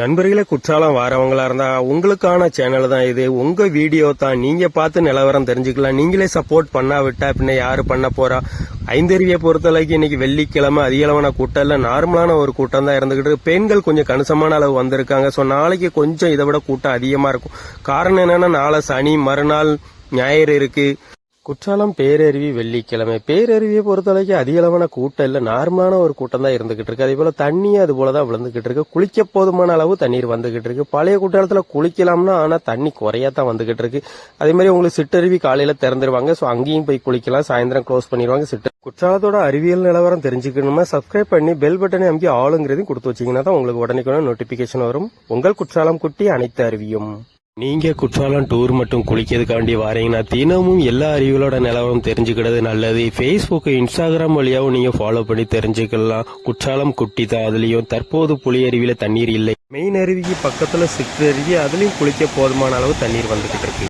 நண்பர்களே குற்றாலம் வாரவங்களா இருந்தா உங்களுக்கான சேனல் தான் இது. உங்க வீடியோ தான். நீங்க பார்த்து நிலவரம் தெரிஞ்சுக்கலாம். நீங்களே சப்போர்ட் பண்ணாவிட்டா பின்ன யாரு பண்ண போறா? ஐந்தருவியை பொறுத்தளவுக்கு இன்னைக்கு வெள்ளிக்கிழமை அதிகளவான கூட்டம் இல்ல நார்மலான ஒரு கூட்டம் தான் இருந்துகிட்டு பெண்கள் கொஞ்சம் கணிசமான அளவு வந்திருக்காங்க. ஸோ நாளைக்கு கொஞ்சம் இதை விட கூட்டம் அதிகமா இருக்கும். காரணம் என்னன்னா நாளை சனி மறுநாள் ஞாயிறு இருக்கு. குற்றாலம் பேரருவி வெள்ளிக்கிழமை. பேரருவியை பொறுத்தளவுக்கு அதிக அளவான கூட்டம் இல்ல. நார்மலான ஒரு கூட்டம் தான் இருந்துகிட்டு இருக்கு. அதே போல தண்ணியும் அது போல தான் விழுந்துகிட்டு இருக்கு. குளிக்க போதுமான அளவு தண்ணீர் வந்துகிட்டு இருக்கு. பழைய குற்றாலத்துல குளிக்கலாம்னா ஆனா தண்ணி குறையா தான் வந்துகிட்டு இருக்கு. அதே மாதிரி உங்களுக்கு சிட்டருவி காலையில திறந்துருவாங்க. சோ அங்கேயும் போய் குளிக்கலாம். சாயந்தரம் க்ளோஸ் பண்ணிடுவாங்க சிட்டு குற்றாலத்தோட அறிவியல் நிலவரம் தெரிஞ்சுக்கணுமா? சப்ஸ்கிரைப் பண்ணி பெல் பட்டனை அமைக்கி ஆளுங்கிறதையும் கொடுத்து வச்சீங்கன்னா தான் உங்களுக்கு உடனே நோட்டிபிகேஷன் வரும். உங்கள் குற்றாலம் குட்டி அனைத்து அறிவியும். நீங்க குற்றாலம் டூர் மட்டும் குளிக்கிறதுக்காண்டி வாரீங்கன்னா தினமும் எல்லா அறிவுகளோட நிலவரம் தெரிஞ்சுக்கிறது நல்லது. ஃபேஸ்புக் இன்ஸ்டாகிராம் வழியாவும் நீங்க ஃபாலோ பண்ணி தெரிஞ்சுக்கலாம். குற்றாலம் குட்டி தான் அதுலயும் தற்போது புலி அருவியில தண்ணீர் இல்லை. மெயின் அருவிக்கு பக்கத்துல அருவி அதுலயும் குளிக்க போதுமான அளவு தண்ணீர் வந்துகிட்டு இருக்கு.